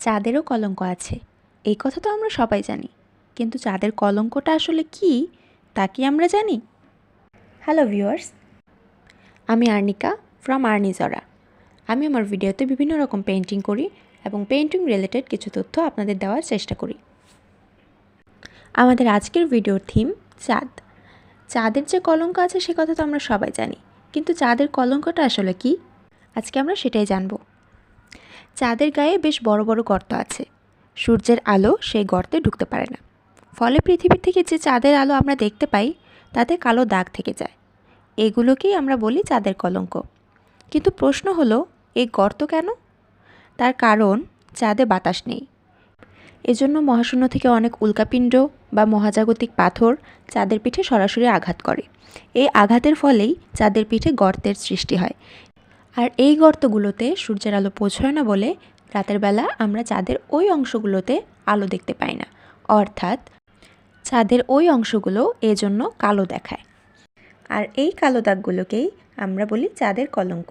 চাঁদেরও কলঙ্ক আছে। এই কথা তো আমরা সবাই জানি। কিন্তু চাঁদের কলঙ্কটা আসলে কি, তা কি আমরা জানি? হ্যালো ভিউয়ার্স আমি আর্নিকা ফ্রম আর্নিজরা। আমি আমার ভিডিওতে বিভিন্ন রকম পেন্টিং করি এবং পেন্টিং রিলেটেড কিছু তথ্য আপনাদের দেওয়ার চেষ্টা করি। আমাদের আজকের ভিডিওর থিম চাঁদ। চাঁদের যে কলঙ্ক আছে সে কথা তো আমরা সবাই জানি। কিন্তু চাঁদের কলঙ্কটা আসলে কি? আজকে আমরা সেটাই জানব। চাঁদের গায়ে বেশ বড় বড় গর্ত আছে। সূর্যের আলো সেই গর্তে ঢুকতে পারে না। ফলে পৃথিবীর থেকে যে চাঁদের আলো আমরা দেখতে পাই, তাতে কালো দাগ থেকে যায়। এগুলোকেই আমরা বলি চাঁদের কলঙ্ক। কিন্তু প্রশ্ন হলো, এই গর্ত কেন? তার কারণ, চাঁদে বাতাস নেই। এজন্য মহাশূন্য থেকে অনেক উল্কাপিণ্ড বা মহাজাগতিক পাথর চাঁদের পিঠে সরাসরি আঘাত করে। এই আঘাতের ফলেই চাঁদের পিঠে গর্তের সৃষ্টি হয়। আর এই গর্তগুলোতে সূর্যের আলো পৌঁছয় না বলে রাতের বেলা আমরা চাঁদের ওই অংশগুলোতে আলো দেখতে পাই না। অর্থাৎ চাঁদের ওই অংশগুলো এজন্য কালো দেখায়। আর এই কালো দাগগুলোকেই আমরা বলি চাঁদের কলঙ্ক।